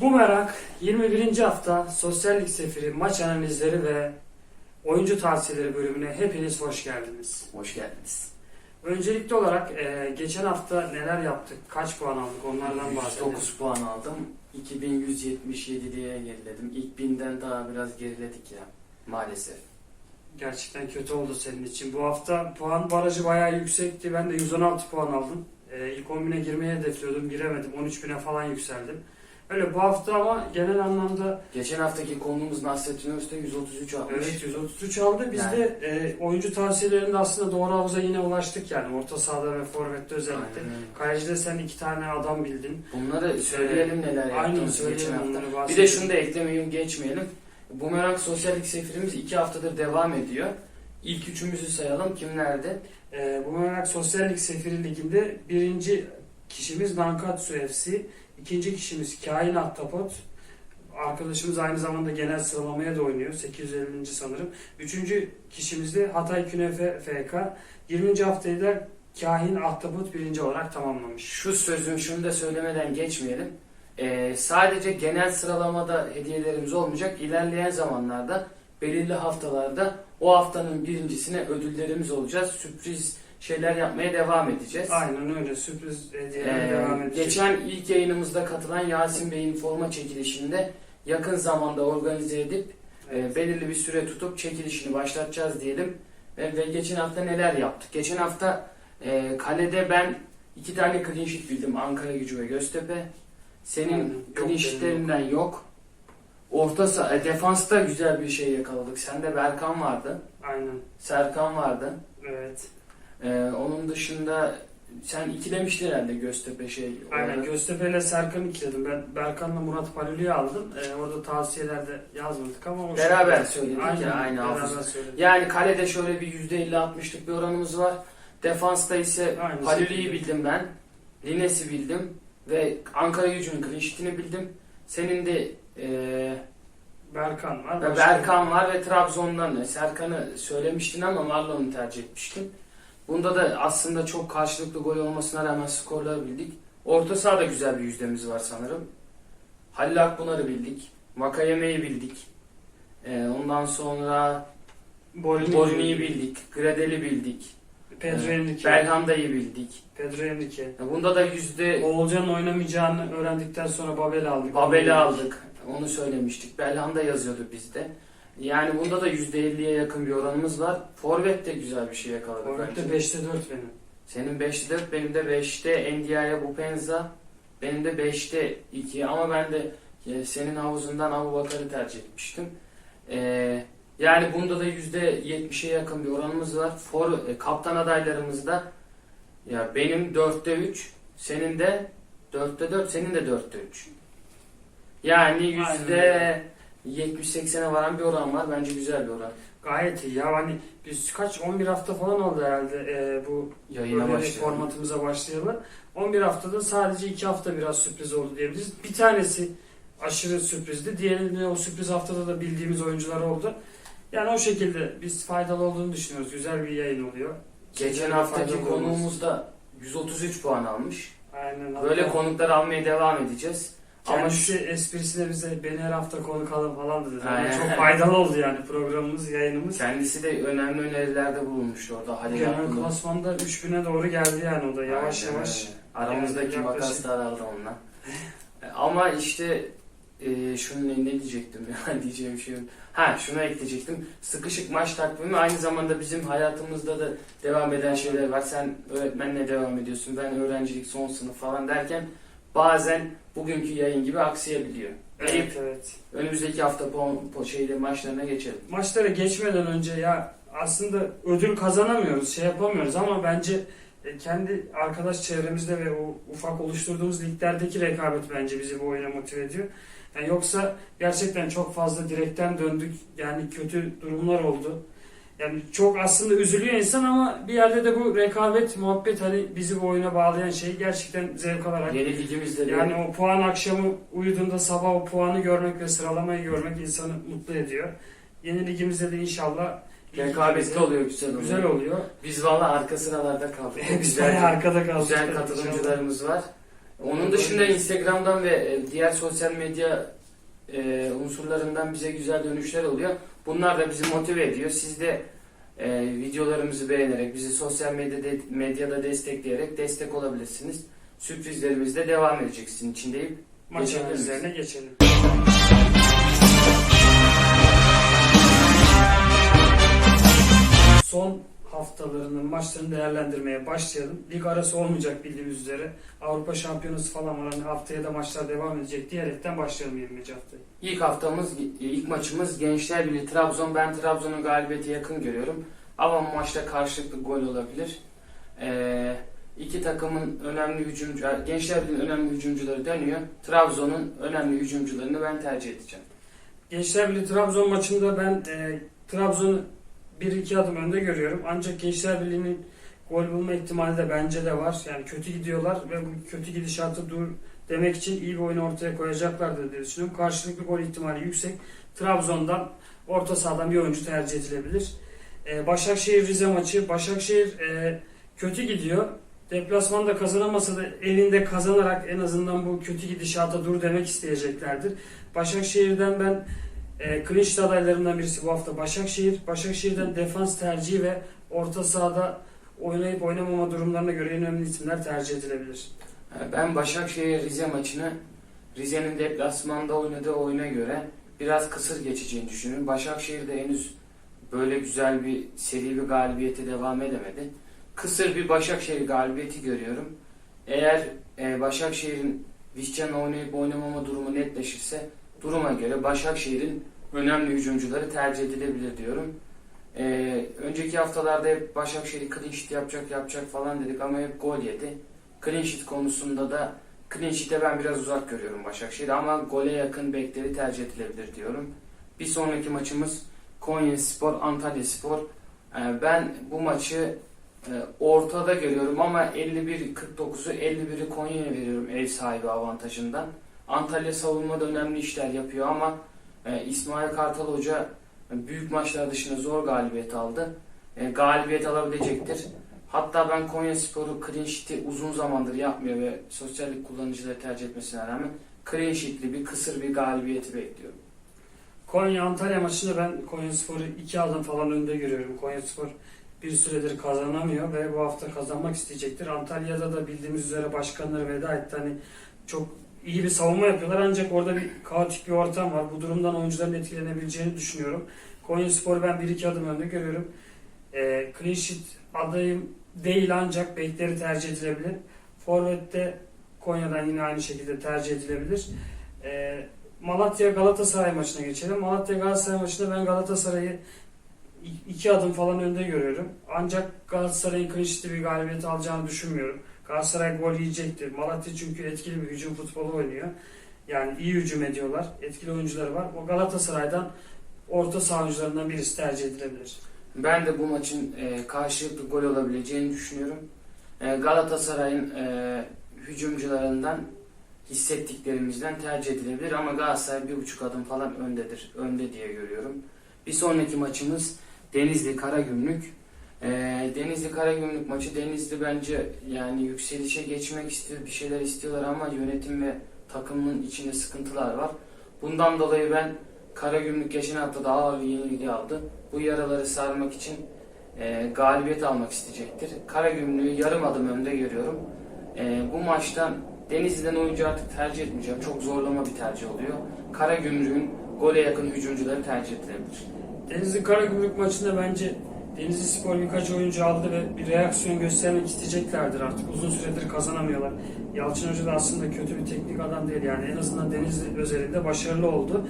Bu merak 21. hafta Sosyallik Seferi maç analizleri ve oyuncu tavsiyeleri bölümüne hepiniz hoş geldiniz. Hoş geldiniz. Öncelikli olarak e, geçen hafta neler yaptık, kaç puan aldık onlardan bahsedelim. 9 puan aldım. 2177 diye geriledim. İlk binden daha biraz geriledik ya. Maalesef. Gerçekten kötü oldu senin için. Bu hafta puan barajı bayağı yüksekti. Ben de 116 puan aldım. E, ilk 10.000'e girmeyi hedefliyordum. Giremedim. 13.000'e falan yükseldim. Öyle bu hafta ama genel anlamda Geçen haftaki konuğumuz Nasrettin Özte 133 almış. Evet 133 aldı. Biz Yani. de e, oyuncu tavsiyelerinde aslında doğru havuza yine ulaştık yani. Orta sahada ve forvette özellikle. Aynen öyle. Kalecide sen iki tane adam bildin. Bunları söyleyelim neler Aynen yaptığımızı geçen söyleyelim hafta. onları Bir de şunu da eklemeyi geçmeyelim. Bumerang Sosyallik Sefirimiz 2 haftadır devam ediyor. İlk üçümüzü sayalım. Kimlerdi? E, bu Merak Sosyallik Sefiri Ligi'nde birinci kişimiz Nankatsu FC. İkinci kişimiz Kain Ahtapot. Arkadaşımız aynı zamanda genel sıralamaya da oynuyor. 850. sanırım. Üçüncü kişimiz de Hatay Künefe FK. 20. haftayı da Kahin Ahtapot birinci olarak tamamlamış. Şu sözüm şunu da söylemeden geçmeyelim. Ee, sadece genel sıralamada hediyelerimiz olmayacak. İlerleyen zamanlarda belirli haftalarda o haftanın birincisine ödüllerimiz olacağız. Sürpriz şeyler yapmaya devam edeceğiz. Aynen öyle sürpriz hediyelerle Ee, devam edecek. geçen ilk yayınımızda katılan Yasin Bey'in forma çekilişinde yakın zamanda organize edip Evet. e, belirli bir süre tutup çekilişini başlatacağız diyelim. Ve, ve geçen hafta neler yaptık? Geçen hafta e, kalede ben iki tane clean sheet bildim. Ankara Gücü ve Göztepe. Senin. Yok, clean sheetlerinden yok. Orta saha, e, defansta güzel bir şey yakaladık. Sende Berkan vardı. Aynen. Serkan vardı. Evet. E, onun dışında sen ikilemiştin herhalde Göztepe şey. Aynen olarak. Göztepe ile Serkan'ı ikiledim. Ben Berkan'la Murat Palülü'yü aldım. Ee, orada tavsiyelerde yazmadık ama o Beraber söyledik Aynen, ya aynı söyledik. Yani kalede şöyle bir %50-60'lık bir oranımız var. Defansta ise şekilde. bildim ben. Lines'i bildim. Ve Ankara gücünün clean bildim. Senin de eee Berkan var. Berkan var ve Trabzon'dan Serkan'ı söylemiştin ama Marlon'u tercih etmiştin. Bunda da aslında çok karşılıklı gol olmasına rağmen skorları bildik. Orta sahada güzel bir yüzdemiz var sanırım. Halil Akpınar'ı bildik. Vakayeme'yi bildik. Eee, ondan sonra Borini'yi bildik. Gradel'i bildik. Pedro Henrique. Belhanda'yı bildik. Pedro Henrique. Bunda da yüzde Oğulcan'ın oynamayacağını öğrendikten sonra Babel'i aldık. Babel'i aldık. Onu söylemiştik. Belhanda yazıyordu bizde. Yani bunda da yüzde 50'ye yakın bir oranımız var. Forvet de güzel bir şey yakaladık Forvet'te bence. 5'te 4 benim. Senin 5'te 4, benim de 5'te Ndiaye Bupenza, benim de 5'te 2 ama ben de e, senin havuzundan Abu Bakar'ı tercih etmiştim. E, yani bunda da yüzde 70'e yakın bir oranımız var. For, e, kaptan adaylarımızda ya benim 4'te 3, senin de 4'te 4, senin de 4'te 3. Yani yüzde %70-80'e varan bir oran var. Bence güzel bir oran. Gayet iyi ya hani biz kaç 11 hafta falan oldu herhalde e, bu Yayına başlayalım. formatımıza başlayalı. 11 haftada sadece 2 hafta biraz sürpriz oldu diyebiliriz. Bir tanesi aşırı sürprizdi. Diğerinde o sürpriz haftada da bildiğimiz oyuncular oldu. Yani o şekilde biz faydalı olduğunu düşünüyoruz. Güzel bir yayın oluyor. Geçen haftaki konuğumuz da 133 puan almış. Aynen. Böyle konuklar almaya devam edeceğiz. Ama Kendisi esprisine bize beni her hafta konuk alın falan dedi. Yani çok faydalı oldu yani programımız, yayınımız. kendisi de önemli önerilerde bulunmuştu orada Halil Genel hakkında. klasmanda 3000'e doğru geldi yani o da yavaş Aynen yavaş. Aramızdaki Yani makas yaklaşık- da araldı onunla. Ama işte e, şunu ne, diyecektim ya diyeceğim şey yok. Ha şunu ekleyecektim. Sıkışık maç takvimi aynı zamanda bizim hayatımızda da devam eden şeyler var. Sen öğretmenle devam ediyorsun. Ben öğrencilik son sınıf falan derken bazen bugünkü yayın gibi aksayabiliyor. Evet, evet. önümüzdeki hafta po, po şeyle maçlarına geçelim. maçlara geçmeden önce ya aslında ödül kazanamıyoruz, şey yapamıyoruz ama bence e, kendi arkadaş çevremizde ve o ufak oluşturduğumuz liglerdeki rekabet bence bizi bu oyuna motive ediyor. Yani yoksa gerçekten çok fazla direkten döndük. Yani kötü durumlar oldu. Yani çok aslında üzülüyor insan ama bir yerde de bu rekabet, muhabbet hani bizi bu oyuna bağlayan şey gerçekten zevk alarak Yeni ligimizde de yani o puan akşamı uyuduğunda sabah o puanı görmek ve sıralamayı görmek insanı mutlu ediyor. Yeni ligimizde de inşallah rekabetli oluyor güzel oluyor. Güzel oluyor. Biz valla arka sıralarda kaldık. Biz bayağı arkada kaldık. güzel katılımcılarımız var. Onun dışında Instagram'dan ve e, diğer sosyal medya e, unsurlarından bize güzel dönüşler oluyor. Bunlar da bizi motive ediyor. Siz de e, videolarımızı beğenerek, bizi sosyal medyada, medyada destekleyerek destek olabilirsiniz. Sürprizlerimiz de devam edecek sizin için deyip Maç Geçebilir miyiz? analizlerine geçelim. Haftalarının maçlarını değerlendirmeye başlayalım. Lig arası olmayacak bildiğimiz üzere. Avrupa Şampiyonası falan var. Hani haftaya da maçlar devam edecek diyerekten başlayalım 20. haftayı. İlk haftamız, ilk maçımız Gençler Birliği Trabzon. Ben Trabzon'un galibiyeti yakın görüyorum. Ama bu maçta karşılıklı gol olabilir. Ee, iki takımın önemli hücumcu, Gençler Birliği'nin önemli hücumcuları dönüyor. Trabzon'un önemli hücumcularını ben tercih edeceğim. Gençler Birliği Trabzon maçında ben e, Trabzon'u 1-2 adım önde görüyorum. Ancak Gençler Birliği'nin gol bulma ihtimali de bence de var. Yani kötü gidiyorlar ve bu kötü gidişatı dur demek için iyi bir oyun ortaya koyacaklardır diye düşünüyorum. Karşılıklı gol ihtimali yüksek. Trabzon'dan orta sahadan bir oyuncu tercih edilebilir. E, Başakşehir Rize maçı. Başakşehir e, kötü gidiyor. Deplasmanda kazanamasa da elinde kazanarak en azından bu kötü gidişata dur demek isteyeceklerdir. Başakşehir'den ben e, clean sheet adaylarından birisi bu hafta Başakşehir. Başakşehir'den defans tercihi ve orta sahada oynayıp oynamama durumlarına göre en önemli isimler tercih edilebilir. Ee, Ben Başakşehir Rize maçını Rize'nin deplasmanda oynadığı oyuna göre biraz kısır geçeceğini düşünüyorum. Başakşehir de henüz böyle güzel bir seri bir galibiyete devam edemedi. Kısır bir Başakşehir galibiyeti görüyorum. Eğer e, Başakşehir'in Vişcan'la oynayıp oynamama durumu netleşirse duruma göre Başakşehir'in önemli hücumcuları tercih edilebilir diyorum. Ee, önceki haftalarda hep Başakşehir clean sheet yapacak yapacak falan dedik ama hep gol yedi. Clean sheet konusunda da clean sheet'e ben biraz uzak görüyorum Başakşehir'i ama gole yakın bekleri tercih edilebilir diyorum. Bir sonraki maçımız Konya Spor, Antalya Spor. Ee, ben bu maçı e, ortada görüyorum ama 51-49'u 51'i Konya'ya veriyorum ev sahibi avantajından. Antalya savunmada önemli işler yapıyor ama e, İsmail Kartal Hoca büyük maçlar dışında zor galibiyet aldı. E, galibiyet alabilecektir. Hatta ben Konya Sporu clean sheet'i uzun zamandır yapmıyor ve sosyallik kullanıcıları tercih etmesine rağmen clean sheet'li bir kısır bir galibiyeti bekliyorum. Konya Antalya maçında ben Konya Spor'u 2 adım falan önde görüyorum. Konya Spor bir süredir kazanamıyor ve bu hafta kazanmak isteyecektir. Antalya'da da bildiğimiz üzere başkanları veda etti. Hani çok iyi bir savunma yapıyorlar ancak orada bir kaotik bir ortam var. Bu durumdan oyuncuların etkilenebileceğini düşünüyorum. Konya Spor'u ben 1-2 adım önde görüyorum. E, clean sheet adayım değil ancak bekleri tercih edilebilir. Forvet'te Konya'dan yine aynı şekilde tercih edilebilir. E, Malatya Galatasaray maçına geçelim. Malatya Galatasaray maçında ben Galatasaray'ı iki adım falan önde görüyorum. Ancak Galatasaray'ın clean bir galibiyet alacağını düşünmüyorum. Galatasaray gol yiyecektir. Malatya çünkü etkili bir hücum futbolu oynuyor. Yani iyi hücum ediyorlar. Etkili oyuncuları var. O Galatasaray'dan orta saha oyuncularından birisi tercih edilebilir. Ben de bu maçın e, karşılıklı gol olabileceğini düşünüyorum. E, Galatasaray'ın e, hücumcularından hissettiklerimizden tercih edilebilir ama Galatasaray bir buçuk adım falan öndedir. Önde diye görüyorum. Bir sonraki maçımız Denizli Karagümrük. E, Denizli Karagümrük maçı Denizli bence yani yükselişe geçmek istiyor, bir şeyler istiyorlar ama yönetim ve takımın içinde sıkıntılar var. Bundan dolayı ben Karagümrük hafta da ağır yenilgi aldı. Bu yaraları sarmak için e, galibiyet almak isteyecektir. Karagümrük'ü yarım adım önde görüyorum. E, bu maçtan Denizli'den oyuncu artık tercih etmeyeceğim. Çok zorlama bir tercih oluyor. Karagümrük'ün gole yakın hücumcuları tercih edilebilir. Denizli Karagümrük maçında bence Denizli Spor birkaç oyuncu aldı ve bir reaksiyon göstermek isteyeceklerdir artık. Uzun süredir kazanamıyorlar. Yalçın Hoca da aslında kötü bir teknik adam değil yani en azından Denizli özelinde başarılı oldu.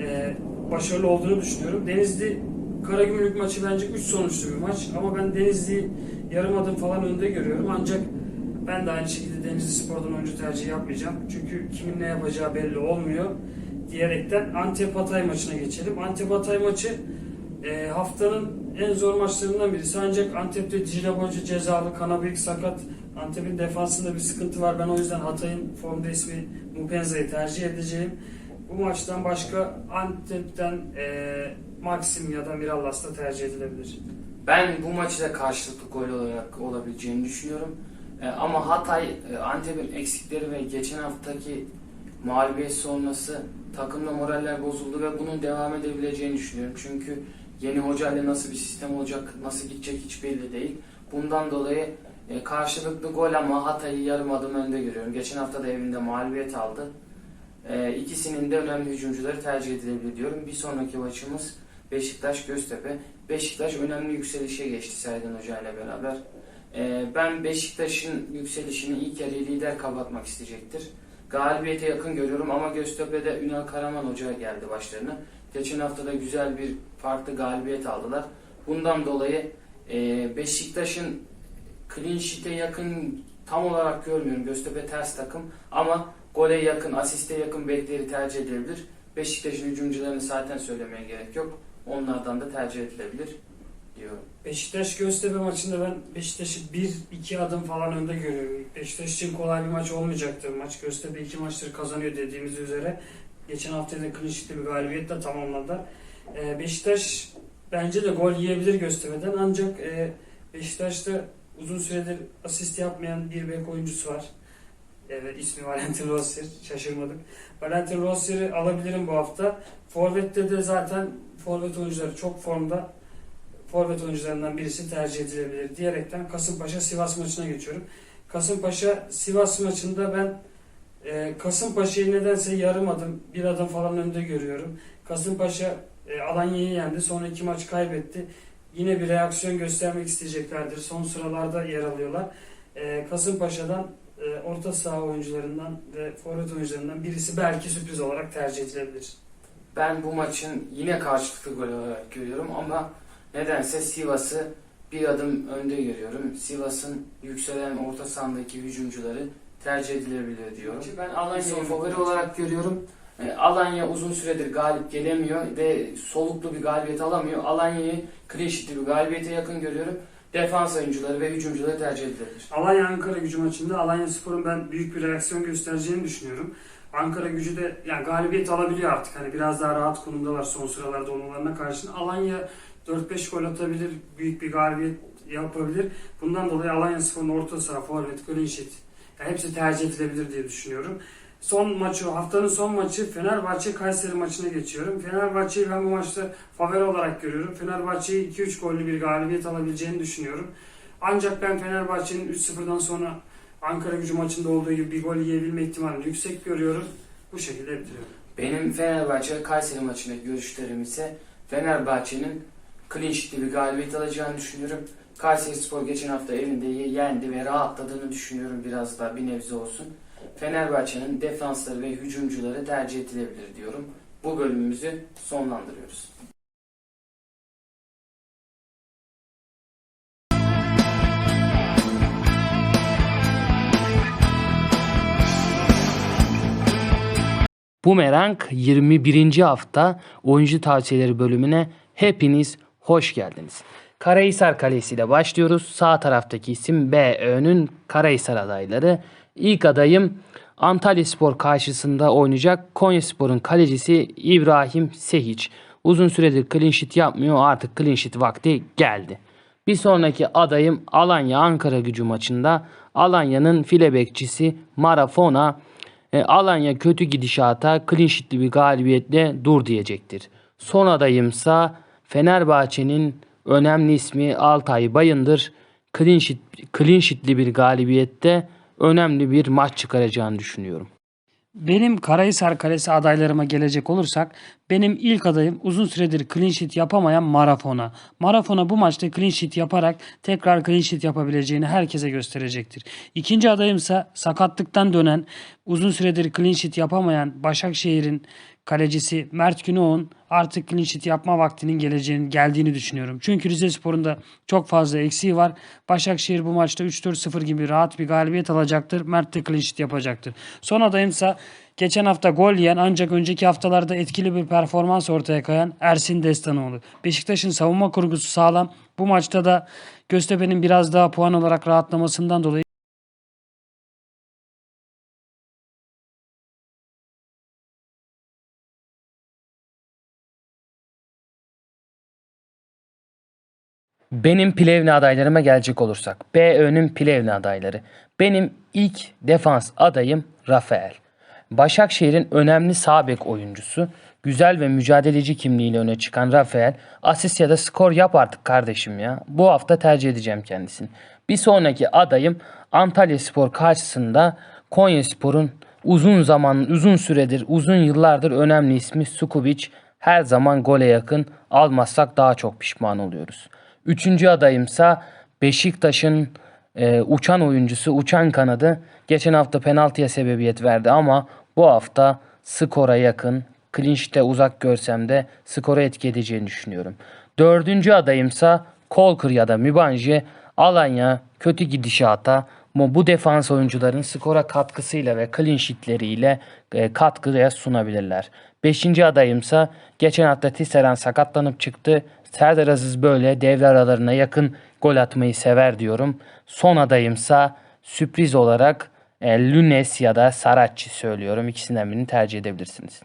Ee, başarılı olduğunu düşünüyorum. Denizli Karagümrük maçı bence 3 sonuçlu bir maç ama ben Denizli'yi yarım adım falan önde görüyorum ancak ben de aynı şekilde Denizli Spor'dan oyuncu tercihi yapmayacağım. Çünkü kimin ne yapacağı belli olmuyor diyerekten Antep Hatay maçına geçelim. Antep Hatay maçı e, haftanın en zor maçlarından birisi. Ancak Antep'te Dicle Boycu cezalı, Kanabıyık sakat. Antep'in defansında bir sıkıntı var. Ben o yüzden Hatay'ın formda ismi Mupenza'yı tercih edeceğim. Bu maçtan başka Antep'ten e, Maxim ya da Mirallas da tercih edilebilir. Ben bu maçı da karşılıklı gol olarak olabileceğini düşünüyorum. E, ama Hatay, e, Antep'in eksikleri ve geçen haftaki mağlubiyet sonrası takımda moraller bozuldu ve bunun devam edebileceğini düşünüyorum. Çünkü yeni hocayla nasıl bir sistem olacak, nasıl gidecek hiç belli değil. Bundan dolayı e, karşılıklı gol ama Hatay'ı yarım adım önde görüyorum. Geçen hafta da evinde mağlubiyet aldı. E, ikisinin de önemli hücumcuları tercih edilebilir diyorum. Bir sonraki maçımız Beşiktaş Göztepe. Beşiktaş önemli yükselişe geçti Sergen Hoca ile beraber. E, ben Beşiktaş'ın yükselişini ilk yarı lider kapatmak isteyecektir. Galibiyete yakın görüyorum ama Göztepe'de Ünal Karaman Hoca geldi başlarına. Geçen hafta da güzel bir farklı galibiyet aldılar. Bundan dolayı e, Beşiktaş'ın clean sheet'e yakın tam olarak görmüyorum. Göztepe ters takım ama gole yakın, asiste yakın bekleri tercih edilebilir. Beşiktaş'ın hücumcularını zaten söylemeye gerek yok. Onlardan da tercih edilebilir diyorum. Beşiktaş Göztepe maçında ben Beşiktaş'ı 1-2 adım falan önde görüyorum. Beşiktaş için kolay bir maç olmayacaktır maç. Göztepe iki maçtır kazanıyor dediğimiz üzere. Geçen hafta da sheet'li bir galibiyetle tamamladılar. Ee, Beşiktaş bence de gol yiyebilir Göztepe'den ancak e, Beşiktaş'ta uzun süredir asist yapmayan bir bek oyuncusu var. Evet ismi Valentin Rossi. Şaşırmadık. Valentin Rossi'yi alabilirim bu hafta. Forvet'te de zaten forvet oyuncuları çok formda forvet oyuncularından birisi tercih edilebilir diyerekten Kasımpaşa Sivas maçına geçiyorum. Kasımpaşa Sivas maçında ben e, Kasımpaşa'yı nedense yarım adım, bir adım falan önde görüyorum. Kasımpaşa e, Alanya'yı yendi. Sonra iki maç kaybetti. Yine bir reaksiyon göstermek isteyeceklerdir. Son sıralarda yer alıyorlar. E, Kasımpaşa'dan e, orta saha oyuncularından ve forvet oyuncularından birisi belki sürpriz olarak tercih edilebilir. Ben bu maçın yine karşılıklı gol olarak görüyorum ama nedense Sivas'ı bir adım önde görüyorum. Sivas'ın yükselen orta sahandaki hücumcuları tercih edilebilir diyorum. Ben Alanya'yı favori olarak görüyorum. E, Alanya uzun süredir galip gelemiyor ve soluklu bir galibiyet alamıyor. Alanya'yı sheet'li bir galibiyete yakın görüyorum. Defans oyuncuları ve hücumcuları tercih edilebilir. Alanya Ankara gücü maçında Alanya Spor'un ben büyük bir reaksiyon göstereceğini düşünüyorum. Ankara gücü de yani galibiyet alabiliyor artık. Hani biraz daha rahat konumdalar son sıralarda onlarına karşın. Alanya 4-5 gol atabilir, büyük bir galibiyet yapabilir. Bundan dolayı Alanya Spor'un orta saha, forvet, clean sheet yani hepsi tercih edilebilir diye düşünüyorum. Son maçı, haftanın son maçı Fenerbahçe Kayseri maçına geçiyorum. Fenerbahçe'yi ben bu maçta favori olarak görüyorum. Fenerbahçe'yi 2-3 gollü bir galibiyet alabileceğini düşünüyorum. Ancak ben Fenerbahçe'nin 3-0'dan sonra Ankara gücü maçında olduğu gibi bir gol yiyebilme ihtimalini yüksek görüyorum. Bu şekilde bitiriyorum. Benim Fenerbahçe Kayseri maçındaki görüşlerim ise Fenerbahçe'nin sheet'li bir galibiyet alacağını düşünüyorum. Kayseri Spor geçen hafta evinde yendi ve rahatladığını düşünüyorum biraz daha bir nebze olsun. Fenerbahçe'nin defansları ve hücumcuları tercih edilebilir diyorum. Bu bölümümüzü sonlandırıyoruz. Bumerang 21. hafta oyuncu tavsiyeleri bölümüne hepiniz hoş geldiniz. Karahisar Kalesi ile başlıyoruz. Sağ taraftaki isim BÖ'nün Karahisar adayları. İlk adayım Antalya Spor karşısında oynayacak Konyaspor'un kalecisi İbrahim Sehiç. Uzun süredir clean sheet yapmıyor artık clean sheet vakti geldi. Bir sonraki adayım Alanya Ankara gücü maçında Alanya'nın file bekçisi Marafona e, Alanya kötü gidişata clean sheet'li bir galibiyetle dur diyecektir. Son adayımsa Fenerbahçe'nin önemli ismi Altay Bayındır. Clean, sheet, clean sheet'li bir galibiyette önemli bir maç çıkaracağını düşünüyorum. Benim Karahisar Kalesi adaylarıma gelecek olursak benim ilk adayım uzun süredir clean sheet yapamayan Marafona. Marafona bu maçta clean sheet yaparak tekrar clean sheet yapabileceğini herkese gösterecektir. İkinci adayımsa sakatlıktan dönen uzun süredir clean sheet yapamayan Başakşehir'in kalecisi Mert Günok'un artık clean yapma vaktinin geleceğini geldiğini düşünüyorum. Çünkü Rizespor'un da çok fazla eksiği var. Başakşehir bu maçta 3-4-0 gibi rahat bir galibiyet alacaktır. Mert de clean yapacaktır. Son adayımsa geçen hafta gol yiyen ancak önceki haftalarda etkili bir performans ortaya koyan Ersin Destanoğlu. Beşiktaş'ın savunma kurgusu sağlam. Bu maçta da Göztepe'nin biraz daha puan olarak rahatlamasından dolayı Benim Plevne adaylarıma gelecek olursak. BÖ'nün Plevne adayları. Benim ilk defans adayım Rafael. Başakşehir'in önemli sağ bek oyuncusu. Güzel ve mücadeleci kimliğiyle öne çıkan Rafael. Asist ya da skor yap artık kardeşim ya. Bu hafta tercih edeceğim kendisini. Bir sonraki adayım Antalya Spor karşısında Konya Spor'un uzun zaman, uzun süredir, uzun yıllardır önemli ismi Sukubic. Her zaman gole yakın. Almazsak daha çok pişman oluyoruz. Üçüncü adayımsa Beşiktaş'ın e, uçan oyuncusu, uçan kanadı. Geçen hafta penaltıya sebebiyet verdi ama bu hafta skora yakın. Clinch'te uzak görsem de skora etki edeceğini düşünüyorum. Dördüncü adayımsa Kolkır ya da Mübanje. Alanya kötü gidişata ama bu defans oyuncuların skora katkısıyla ve clean sheetleriyle e, katkıya sunabilirler. Beşinci adayımsa geçen hafta Tisserand sakatlanıp çıktı. Serdar Aziz böyle devre aralarına yakın gol atmayı sever diyorum. Son adayımsa sürpriz olarak e, Lunes ya da Saracchi söylüyorum. İkisinden birini tercih edebilirsiniz.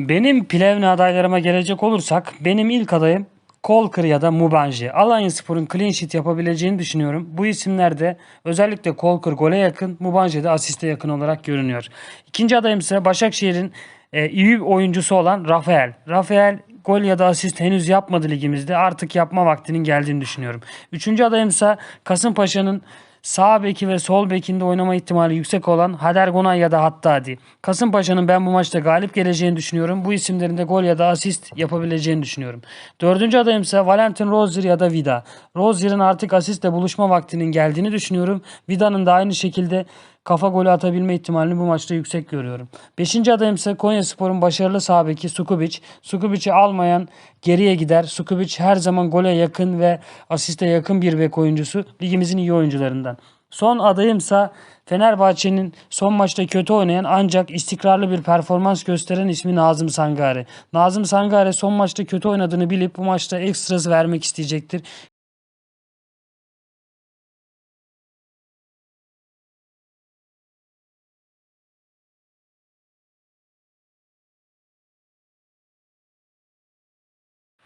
Benim Plevne adaylarıma gelecek olursak benim ilk adayım Kolkır ya da Mubanji. Alanya Spor'un clean sheet yapabileceğini düşünüyorum. Bu isimlerde özellikle Kolkır gole yakın, Mubanji de asiste yakın olarak görünüyor. İkinci adayım ise Başakşehir'in e, iyi oyuncusu olan Rafael. Rafael gol ya da asist henüz yapmadı ligimizde. Artık yapma vaktinin geldiğini düşünüyorum. Üçüncü adayım ise Kasımpaşa'nın sağ beki ve sol bekinde oynama ihtimali yüksek olan Hader Gonay ya da Hattadi. Kasımpaşa'nın ben bu maçta galip geleceğini düşünüyorum. Bu isimlerin de gol ya da asist yapabileceğini düşünüyorum. Dördüncü adayım ise Valentin Rozier ya da Vida. Rozier'in artık asistle buluşma vaktinin geldiğini düşünüyorum. Vida'nın da aynı şekilde kafa golü atabilme ihtimalini bu maçta yüksek görüyorum. Beşinci adayım ise Konya Spor'un başarılı sağ beki Sukubic. Sukubic'i almayan geriye gider. Sukubic her zaman gole yakın ve asiste yakın bir bek oyuncusu. Ligimizin iyi oyuncularından. Son adayımsa Fenerbahçe'nin son maçta kötü oynayan ancak istikrarlı bir performans gösteren ismi Nazım Sangare. Nazım Sangare son maçta kötü oynadığını bilip bu maçta ekstrası vermek isteyecektir.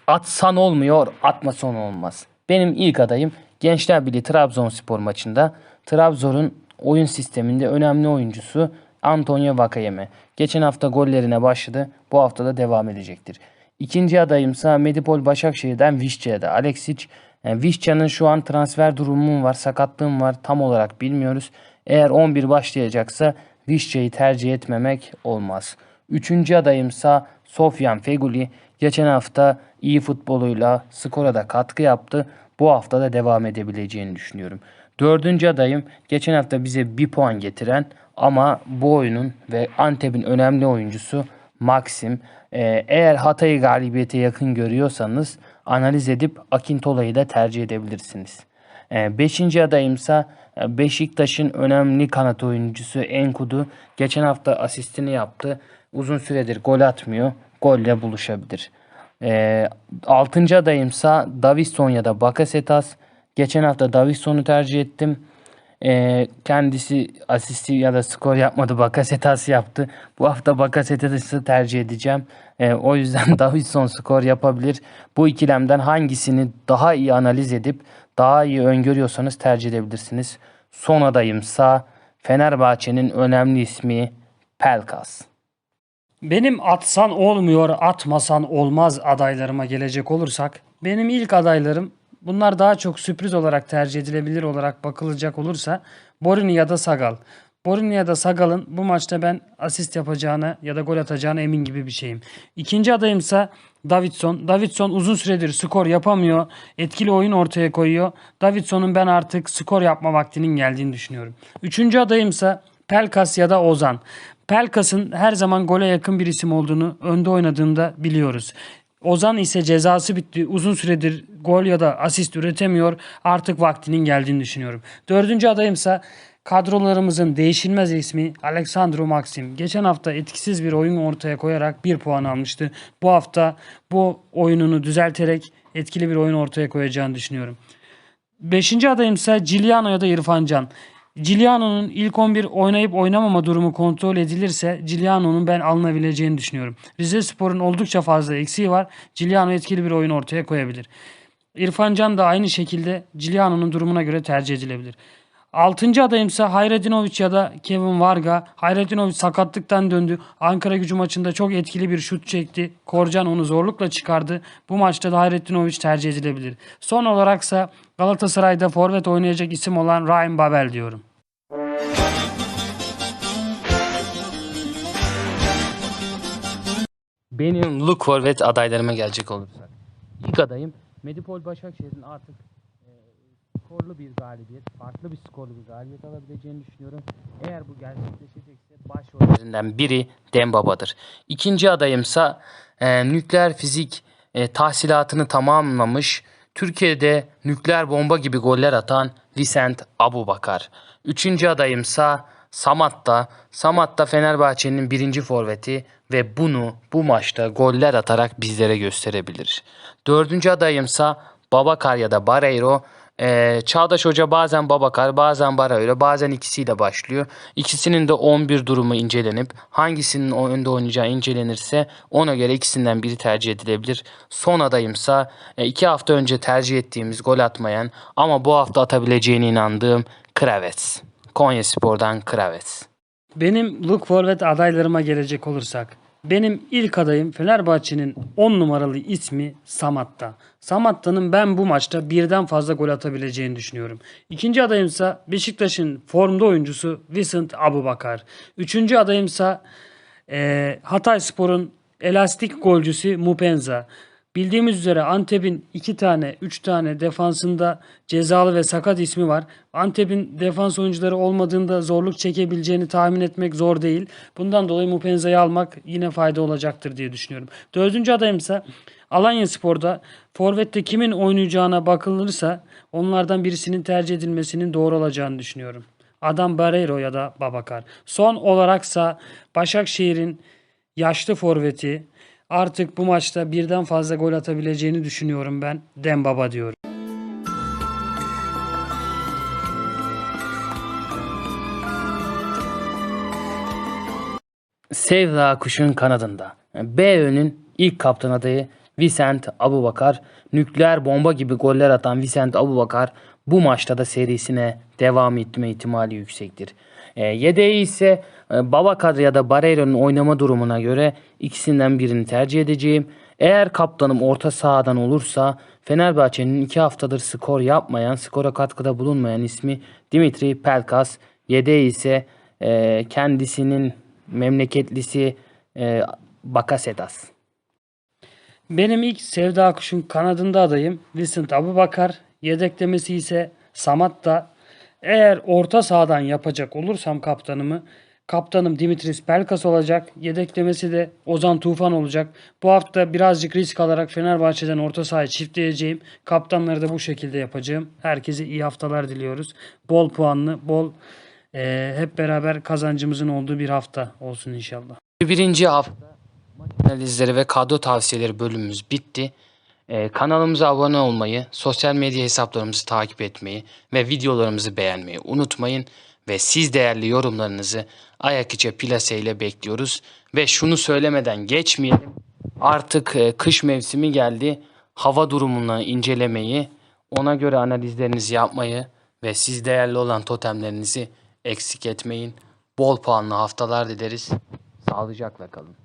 Atsan olmuyor, atmasan olmaz. Benim ilk adayım Gençler Birliği Trabzonspor maçında Trabzon'un oyun sisteminde önemli oyuncusu Antonio Vakayeme. Geçen hafta gollerine başladı. Bu hafta da devam edecektir. İkinci adayımsa Medipol Başakşehir'den Vişça'da Alexic. Yani Vişça'nın şu an transfer durumum var, sakatlığım var. Tam olarak bilmiyoruz. Eğer 11 başlayacaksa Vişça'yı tercih etmemek olmaz. Üçüncü adayımsa Sofyan Feguli. Geçen hafta iyi futboluyla skora da katkı yaptı. Bu hafta da devam edebileceğini düşünüyorum. Dördüncü adayım geçen hafta bize bir puan getiren ama bu oyunun ve Antep'in önemli oyuncusu Maxim. Ee, eğer Hatay'ı galibiyete yakın görüyorsanız analiz edip Akintola'yı da tercih edebilirsiniz. Ee, beşinci adayımsa e, Beşiktaş'ın önemli kanat oyuncusu Enkudu. Geçen hafta asistini yaptı. Uzun süredir gol atmıyor. Golle buluşabilir. Ee, altıncı adayımsa Davison ya da Bakasetas. Geçen hafta Davison'u tercih ettim. Ee, kendisi asisti ya da skor yapmadı. Bakasetas yaptı. Bu hafta Bakasetas'ı tercih edeceğim. Ee, o yüzden Davison skor yapabilir. Bu ikilemden hangisini daha iyi analiz edip daha iyi öngörüyorsanız tercih edebilirsiniz. Son adayımsa Fenerbahçe'nin önemli ismi Pelkas. Benim atsan olmuyor, atmasan olmaz adaylarıma gelecek olursak, benim ilk adaylarım bunlar daha çok sürpriz olarak tercih edilebilir olarak bakılacak olursa Borini ya da Sagal. Borini ya da Sagal'ın bu maçta ben asist yapacağına ya da gol atacağına emin gibi bir şeyim. İkinci adayımsa Davidson. Davidson uzun süredir skor yapamıyor. Etkili oyun ortaya koyuyor. Davidson'un ben artık skor yapma vaktinin geldiğini düşünüyorum. Üçüncü adayımsa Pelkas ya da Ozan. Pelkas'ın her zaman gole yakın bir isim olduğunu önde oynadığında biliyoruz. Ozan ise cezası bitti. Uzun süredir gol ya da asist üretemiyor. Artık vaktinin geldiğini düşünüyorum. Dördüncü adayımsa kadrolarımızın değişilmez ismi Alexandru Maxim. Geçen hafta etkisiz bir oyun ortaya koyarak bir puan almıştı. Bu hafta bu oyununu düzelterek etkili bir oyun ortaya koyacağını düşünüyorum. Beşinci adayım ise Giuliano ya da İrfan Can. Giuliano'nun ilk 11 oynayıp oynamama durumu kontrol edilirse Giuliano'nun ben alınabileceğini düşünüyorum. Rize Spor'un oldukça fazla eksiği var. Giuliano etkili bir oyun ortaya koyabilir. İrfan Can da aynı şekilde Ciliano'nun durumuna göre tercih edilebilir. Altıncı adayımsa Hayretinovic ya da Kevin Varga. Hayretinovic sakatlıktan döndü. Ankara gücü maçında çok etkili bir şut çekti. Korcan onu zorlukla çıkardı. Bu maçta da Hayretinovic tercih edilebilir. Son olaraksa Galatasaray'da forvet oynayacak isim olan Ryan Babel diyorum. Benim look forvet adaylarıma gelecek olursak. İlk adayım Medipol Başakşehir'in artık skorlu bir galibiyet, farklı bir skorlu bir galibiyet alabileceğini düşünüyorum. Eğer bu gerçekleşecekse başrollerinden biri Dembaba'dır. İkinci adayımsa e, nükleer fizik e, tahsilatını tamamlamış, Türkiye'de nükleer bomba gibi goller atan Vicent Abubakar. Üçüncü adayımsa Samat'ta. Samat'ta Fenerbahçe'nin birinci forveti ve bunu bu maçta goller atarak bizlere gösterebilir. Dördüncü adayımsa Babakar ya da Barreiro. Ee, Çağdaş Hoca bazen Babakar bazen Barreiro bazen ikisiyle başlıyor. İkisinin de 11 durumu incelenip hangisinin önde oynayacağı incelenirse ona göre ikisinden biri tercih edilebilir. Son adayımsa e, iki hafta önce tercih ettiğimiz gol atmayan ama bu hafta atabileceğine inandığım Kravets. Konya Spor'dan Kravets. Benim look forvet adaylarıma gelecek olursak. Benim ilk adayım Fenerbahçe'nin 10 numaralı ismi Samatta. Samatta'nın ben bu maçta birden fazla gol atabileceğini düşünüyorum. İkinci adayımsa Beşiktaş'ın formda oyuncusu Vincent Abubakar. Üçüncü adayımsa eee Hatay Spor'un elastik golcüsü Mupenza. Bildiğimiz üzere Antep'in iki tane, üç tane defansında cezalı ve sakat ismi var. Antep'in defans oyuncuları olmadığında zorluk çekebileceğini tahmin etmek zor değil. Bundan dolayı Mupenza'yı almak yine fayda olacaktır diye düşünüyorum. Dördüncü adayım ise Alanya Spor'da Forvet'te kimin oynayacağına bakılırsa onlardan birisinin tercih edilmesinin doğru olacağını düşünüyorum. Adam Barreiro ya da Babakar. Son olaraksa Başakşehir'in yaşlı forveti artık bu maçta birden fazla gol atabileceğini düşünüyorum ben. Dembaba diyorum. Sevda kuşun kanadında. BÖ'nün ilk kaptan adayı Vicent Abubakar. Nükleer bomba gibi goller atan Vicent Abubakar bu maçta da serisine devam etme ihtimali yüksektir. E, yedeği ise e, Babakar ya da Barreiro'nun oynama durumuna göre ikisinden birini tercih edeceğim. Eğer kaptanım orta sahadan olursa Fenerbahçe'nin iki haftadır skor yapmayan, skora katkıda bulunmayan ismi Dimitri Pelkas. Yedeği ise e, kendisinin memleketlisi e, Bakasetas. Benim ilk Sevda Kuş'un kanadında adayım Vincent Abubakar. Yedeklemesi ise Samatta. Eğer orta sahadan yapacak olursam kaptanımı kaptanım Dimitris Pelkas olacak. Yedeklemesi de Ozan Tufan olacak. Bu hafta birazcık risk alarak Fenerbahçe'den orta sahaya çiftleyeceğim. Kaptanları da bu şekilde yapacağım. Herkese iyi haftalar diliyoruz. Bol puanlı, bol eee, hep beraber kazancımızın olduğu bir hafta olsun inşallah. Birinci hafta analizleri ve kadro tavsiyeleri bölümümüz bitti. Ee, kanalımıza abone olmayı, sosyal medya hesaplarımızı takip etmeyi ve videolarımızı beğenmeyi unutmayın. Ve siz değerli yorumlarınızı ayak içe plase ile bekliyoruz. Ve şunu söylemeden geçmeyelim. Artık e, kış mevsimi geldi. Hava durumunu incelemeyi, ona göre analizlerinizi yapmayı ve siz değerli olan totemlerinizi eksik etmeyin. Bol puanlı haftalar dileriz. Sağlıcakla kalın.